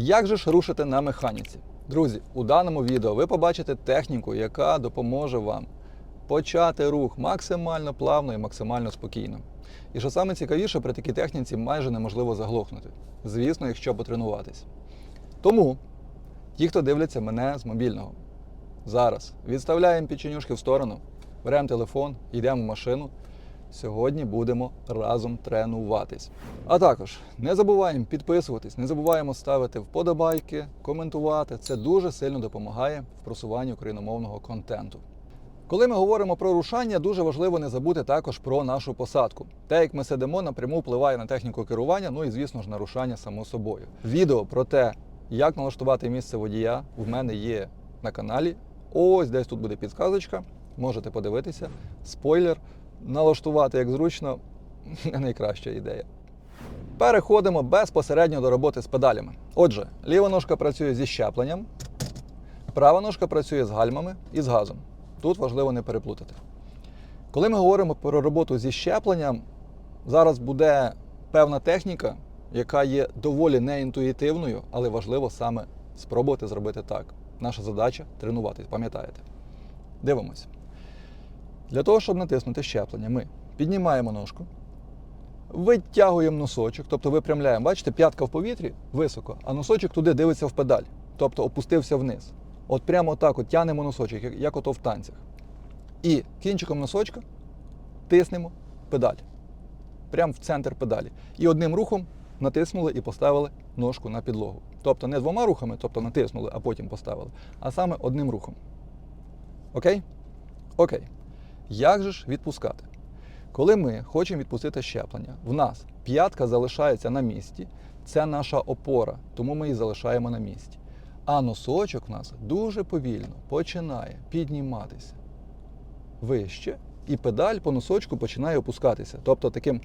Як же ж рушити на механіці? Друзі, у даному відео ви побачите техніку, яка допоможе вам почати рух максимально плавно і максимально спокійно. І що саме цікавіше, при такій техніці майже неможливо заглохнути. Звісно, якщо потренуватись. Тому ті, хто дивляться мене з мобільного, зараз відставляємо печенюшки в сторону, беремо телефон, йдемо в машину. Сьогодні будемо разом тренуватись. А також не забуваємо підписуватись, не забуваємо ставити вподобайки, коментувати. Це дуже сильно допомагає в просуванні україномовного контенту. Коли ми говоримо про рушання, дуже важливо не забути також про нашу посадку. Те, як ми сидимо, напряму впливає на техніку керування, ну і звісно ж на рушання само собою. Відео про те, як налаштувати місце водія, в мене є на каналі. Ось десь тут буде підсказочка. Можете подивитися. Спойлер, налаштувати як зручно найкраща ідея. Переходимо безпосередньо до роботи з педалями. Отже, ліва ножка працює зі щепленням, права ножка працює з гальмами і з газом. Тут важливо не переплутати. Коли ми говоримо про роботу зі щепленням, зараз буде певна техніка, яка є доволі неінтуїтивною, але важливо саме спробувати зробити так. Наша задача тренуватись, пам'ятаєте? Дивимось. Для того, щоб натиснути щеплення, ми піднімаємо ножку, витягуємо носочок, тобто випрямляємо. Бачите, п'ятка в повітрі високо, а носочок туди дивиться в педаль, тобто опустився вниз. От прямо так от тянемо носочок, як, ото в танцях. І кінчиком носочка тиснемо педаль. Прямо в центр педалі. І одним рухом натиснули і поставили ножку на підлогу. Тобто не двома рухами, тобто натиснули, а потім поставили, а саме одним рухом. Окей? Окей. Як же ж відпускати? Коли ми хочемо відпустити щеплення, в нас п'ятка залишається на місці, це наша опора, тому ми її залишаємо на місці. А носочок в нас дуже повільно починає підніматися вище, і педаль по носочку починає опускатися. Тобто таким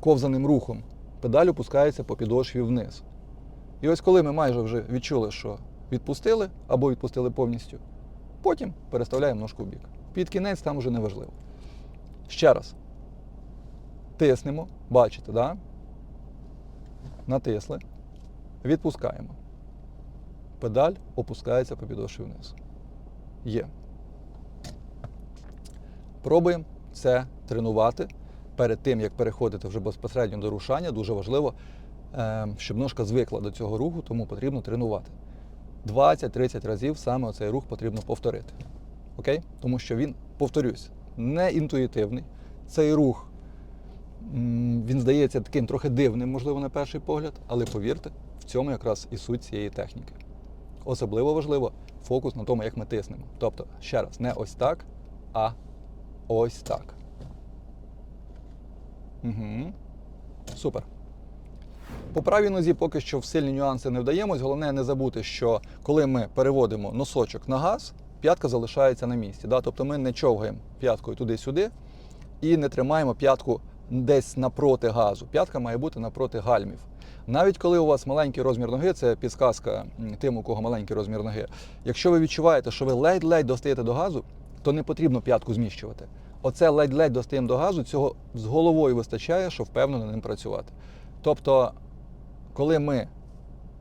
ковзаним рухом педаль опускається по підошві вниз. І ось коли ми майже вже відчули, що відпустили або відпустили повністю, потім переставляємо ножку в бік. Під кінець там вже не важливо. Ще раз. Тиснемо, бачите, да? натисли, відпускаємо. Педаль опускається по підошві вниз. Є. Пробуємо це тренувати перед тим, як переходити вже безпосередньо до рушання. Дуже важливо, е, щоб ножка звикла до цього руху, тому потрібно тренувати. 20-30 разів саме цей рух потрібно повторити. Окей? Тому що він, повторюсь, не інтуїтивний. Цей рух він здається таким трохи дивним, можливо, на перший погляд, але повірте, в цьому якраз і суть цієї техніки. Особливо важливо фокус на тому, як ми тиснемо. Тобто, ще раз, не ось так, а ось так. Угу. Супер. По правій нозі поки що в сильні нюанси не вдаємось. Головне не забути, що коли ми переводимо носочок на газ, п'ятка залишається на місці. Да? Тобто ми не човгаємо п'яткою туди-сюди і не тримаємо п'ятку десь напроти газу. П'ятка має бути напроти гальмів. Навіть коли у вас маленький розмір ноги, це підсказка тим, у кого маленький розмір ноги. Якщо ви відчуваєте, що ви ледь-ледь достаєте до газу, то не потрібно п'ятку зміщувати. Оце ледь-ледь достаємо до газу, цього з головою вистачає, щоб впевнено ним працювати. Тобто, коли ми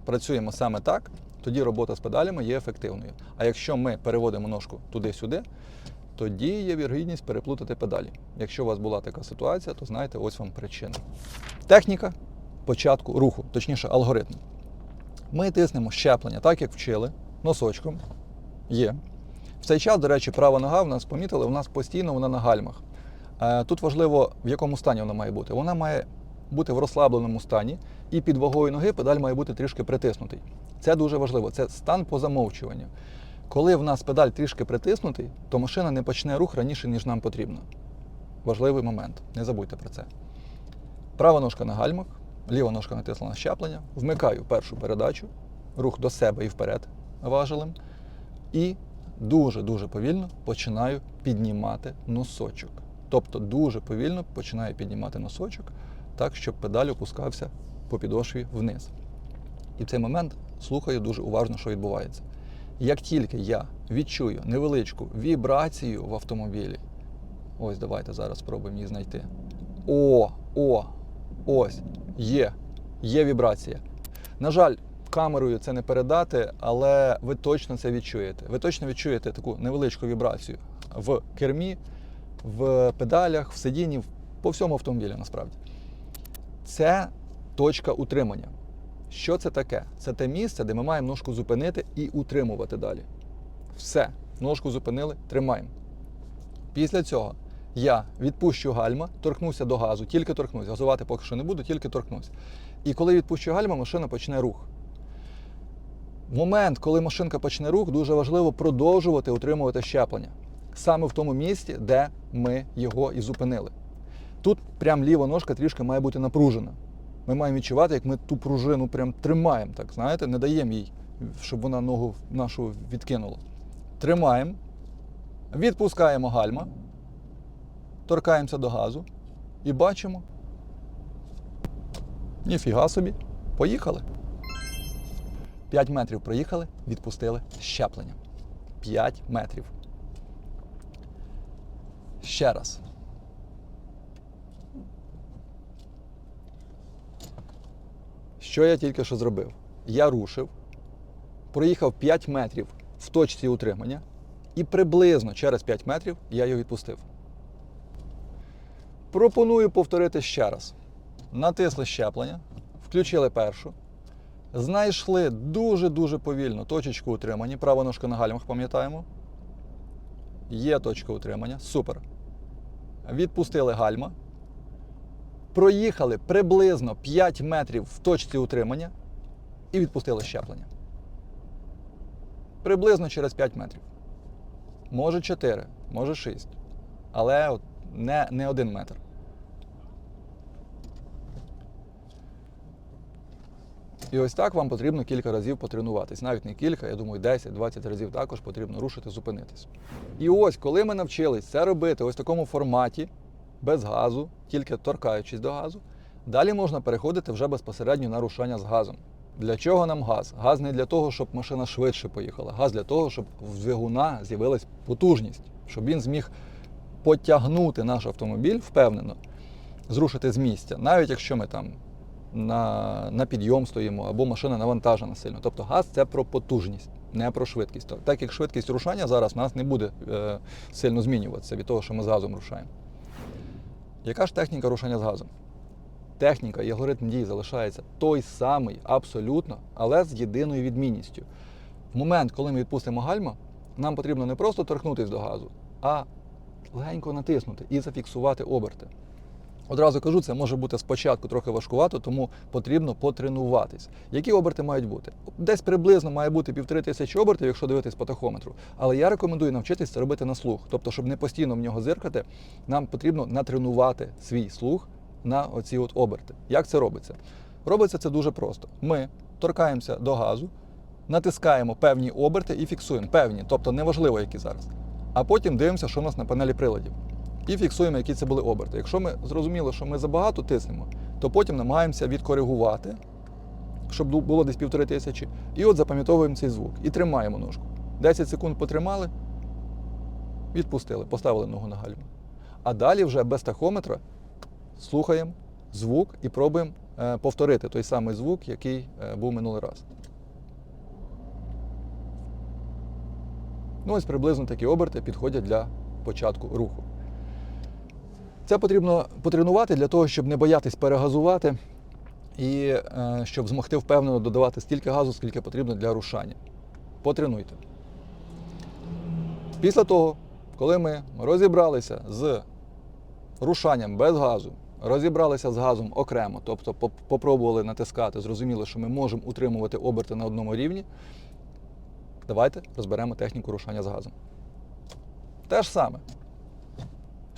працюємо саме так, тоді робота з педалями є ефективною. А якщо ми переводимо ножку туди-сюди, тоді є вірогідність переплутати педалі. Якщо у вас була така ситуація, то знаєте, ось вам причина. Техніка початку руху, точніше, алгоритм. Ми тиснемо щеплення, так як вчили, носочком. Є. В цей час, до речі, права нога в нас помітили, у нас постійно вона на гальмах. Е, Тут важливо, в якому стані вона має бути. Вона має бути в розслабленому стані, і під вагою ноги педаль має бути трішки притиснутий. Це дуже важливо. Це стан по замовчуванню. Коли в нас педаль трішки притиснутий, то машина не почне рух раніше, ніж нам потрібно. Важливий момент. Не забудьте про це. Права ножка на гальмах, ліва ножка натисла на щеплення, вмикаю першу передачу, рух до себе і вперед важелем. І дуже-дуже повільно починаю піднімати носочок. Тобто дуже повільно починаю піднімати носочок, так, щоб педаль опускався по підошві вниз. І в цей момент слухаю дуже уважно, що відбувається. Як тільки я відчую невеличку вібрацію в автомобілі, ось давайте зараз спробуємо її знайти. О, о, ось, є, є вібрація. На жаль, камерою це не передати, але ви точно це відчуєте. Ви точно відчуєте таку невеличку вібрацію в кермі, в педалях, в сидінні, по всьому автомобілі насправді. Це точка утримання. Що це таке? Це те місце, де ми маємо ножку зупинити і утримувати далі. Все, ножку зупинили, тримаємо. Після цього я відпущу гальма, торкнуся до газу, тільки торкнусь. Газувати поки що не буду, тільки торкнусь. І коли відпущу гальма, машина почне рух. В момент, коли машинка почне рух, дуже важливо продовжувати утримувати щеплення. Саме в тому місці, де ми його і зупинили. Тут прям ліва ножка трішки має бути напружена. Ми маємо відчувати, як ми ту пружину прям тримаємо, так знаєте, не даємо їй, щоб вона ногу нашу відкинула. Тримаємо, відпускаємо гальма, торкаємося до газу і бачимо. Ніфіга собі, поїхали. 5 метрів проїхали, відпустили щеплення. 5 метрів. Ще раз. Що я тільки що зробив? Я рушив, проїхав 5 метрів в точці утримання, і приблизно через 5 метрів я його відпустив. Пропоную повторити ще раз. Натисли щеплення, включили першу, знайшли дуже-дуже повільно точечку утримання. Права ножка на гальмах, пам'ятаємо. Є точка утримання. Супер. Відпустили гальма. Проїхали приблизно 5 метрів в точці утримання і відпустили щеплення. Приблизно через 5 метрів. Може 4, може 6. Але от не, не 1 метр. І ось так вам потрібно кілька разів потренуватись. Навіть не кілька, я думаю, 10-20 разів також потрібно рушити, зупинитись. І ось, коли ми навчились це робити ось в такому форматі, без газу, тільки торкаючись до газу, далі можна переходити вже безпосередньо на рушання з газом. Для чого нам газ? Газ не для того, щоб машина швидше поїхала. Газ для того, щоб в двигуна з'явилась потужність, щоб він зміг потягнути наш автомобіль впевнено, зрушити з місця, навіть якщо ми там на, на підйом стоїмо або машина навантажена сильно. Тобто газ це про потужність, не про швидкість. Так як швидкість рушання зараз в нас не буде е, сильно змінюватися від того, що ми з газом рушаємо. Яка ж техніка рушання з газом? Техніка і алгоритм дій залишається той самий абсолютно, але з єдиною відмінністю. В момент, коли ми відпустимо гальма, нам потрібно не просто торкнутися до газу, а легенько натиснути і зафіксувати оберти. Одразу кажу, це може бути спочатку трохи важкувато, тому потрібно потренуватись. Які оберти мають бути? Десь приблизно має бути півтори тисячі обертів, якщо дивитись по тахометру. Але я рекомендую навчитись це робити на слух. Тобто, щоб не постійно в нього зиркати, нам потрібно натренувати свій слух на оці от оберти. Як це робиться? Робиться це дуже просто. Ми торкаємося до газу, натискаємо певні оберти і фіксуємо. Певні, тобто неважливо, які зараз. А потім дивимося, що у нас на панелі приладів і фіксуємо, які це були оберти. Якщо ми зрозуміли, що ми забагато тиснемо, то потім намагаємося відкоригувати, щоб було десь півтори тисячі, і от запам'ятовуємо цей звук і тримаємо ножку. 10 секунд потримали, відпустили, поставили ногу на гальму. А далі вже без тахометра слухаємо звук і пробуємо е, повторити той самий звук, який е, був минулий раз. Ну, ось приблизно такі оберти підходять для початку руху. Це потрібно потренувати для того, щоб не боятись перегазувати і е, щоб змогти впевнено додавати стільки газу, скільки потрібно для рушання. Потренуйте. Після того, коли ми розібралися з рушанням без газу, розібралися з газом окремо, тобто поп- попробували натискати, зрозуміли, що ми можемо утримувати оберти на одному рівні, давайте розберемо техніку рушання з газом. Те ж саме.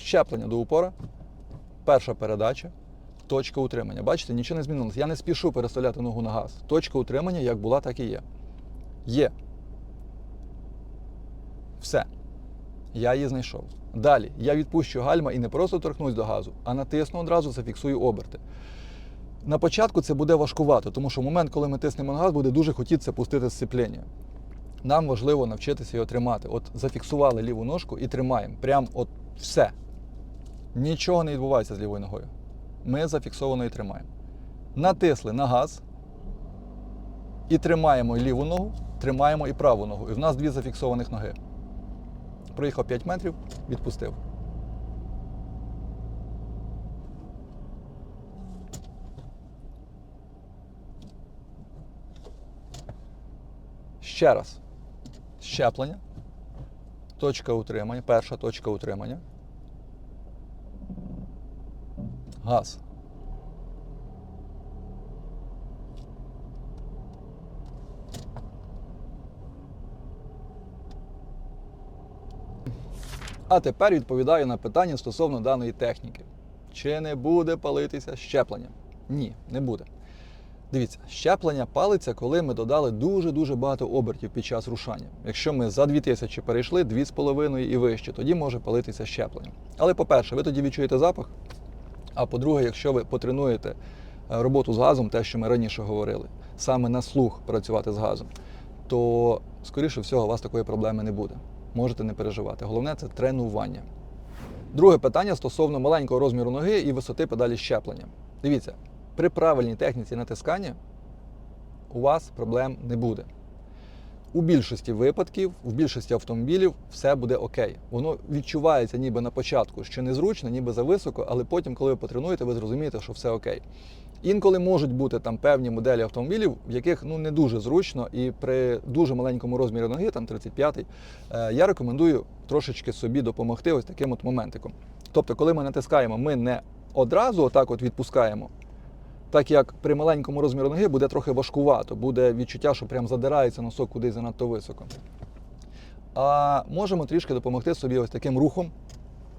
Щеплення до упора, перша передача, точка утримання. Бачите, нічого не змінилося. Я не спішу переставляти ногу на газ. Точка утримання як була, так і є. Є. Все. Я її знайшов. Далі я відпущу гальма і не просто торкнусь до газу, а натисну одразу, зафіксую оберти. На початку це буде важкувато, тому що в момент, коли ми тиснемо на газ, буде дуже хотітися пустити сцепління. Нам важливо навчитися його тримати. От зафіксували ліву ножку і тримаємо. Прям от все. Нічого не відбувається з лівою ногою. Ми зафіксовано і тримаємо. Натисли на газ І тримаємо ліву ногу, тримаємо і праву ногу. І в нас дві зафіксованих ноги. Проїхав 5 метрів, відпустив. Ще раз. Щеплення. Точка утримання. Перша точка утримання. Газ. А тепер відповідаю на питання стосовно даної техніки. Чи не буде палитися щеплення? Ні, не буде. Дивіться, щеплення палиться, коли ми додали дуже-дуже багато обертів під час рушання. Якщо ми за 2000 перейшли 2,5 і вище, тоді може палитися щеплення. Але по-перше, ви тоді відчуєте запах. А по-друге, якщо ви потренуєте е, роботу з газом, те, що ми раніше говорили, саме на слух працювати з газом, то, скоріше всього, у вас такої проблеми не буде. Можете не переживати. Головне це тренування. Друге питання стосовно маленького розміру ноги і висоти педалі щеплення. Дивіться, при правильній техніці натискання у вас проблем не буде. У більшості випадків, в більшості автомобілів все буде окей. Воно відчувається ніби на початку, що незручно, ніби зависоко, але потім, коли ви потренуєте, ви зрозумієте, що все окей. Інколи можуть бути там певні моделі автомобілів, в яких ну не дуже зручно, і при дуже маленькому розмірі ноги, там 35-й, е, я рекомендую трошечки собі допомогти ось таким от моментиком. Тобто, коли ми натискаємо, ми не одразу отак от відпускаємо, так як при маленькому розмірі ноги буде трохи важкувато, буде відчуття, що прям задирається носок кудись занадто високо. А можемо трішки допомогти собі ось таким рухом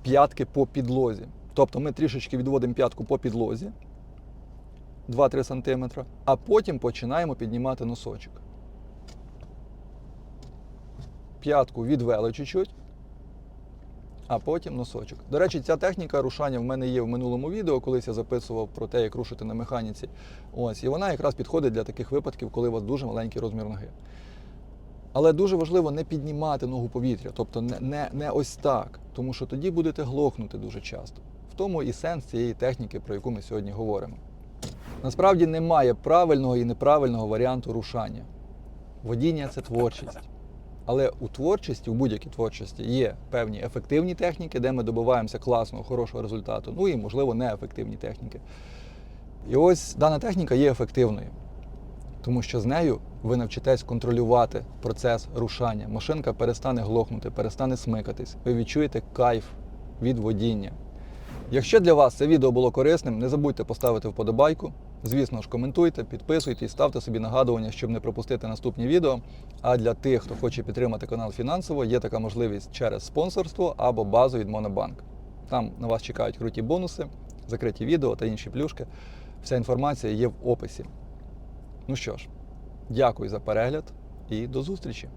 п'ятки по підлозі. Тобто ми трішечки відводимо п'ятку по підлозі 2-3 см, а потім починаємо піднімати носочок. П'ятку відвели чуть-чуть, а потім носочок. До речі, ця техніка рушання в мене є в минулому відео, колись я записував про те, як рушити на механіці. Ось, і вона якраз підходить для таких випадків, коли у вас дуже маленький розмір ноги. Але дуже важливо не піднімати ногу повітря, тобто не, не, не ось так, тому що тоді будете глохнути дуже часто. В тому і сенс цієї техніки, про яку ми сьогодні говоримо. Насправді немає правильного і неправильного варіанту рушання. Водіння це творчість. Але у творчості, у будь-якій творчості, є певні ефективні техніки, де ми добиваємося класного, хорошого результату, ну і, можливо, неефективні техніки. І ось дана техніка є ефективною, тому що з нею ви навчитесь контролювати процес рушання. Машинка перестане глохнути, перестане смикатись. Ви відчуєте кайф від водіння. Якщо для вас це відео було корисним, не забудьте поставити вподобайку. Звісно ж, коментуйте, підписуйтесь, ставте собі нагадування, щоб не пропустити наступні відео. А для тих, хто хоче підтримати канал фінансово, є така можливість через спонсорство або базу від Монобанк. Там на вас чекають круті бонуси, закриті відео та інші плюшки. Вся інформація є в описі. Ну що ж, дякую за перегляд і до зустрічі!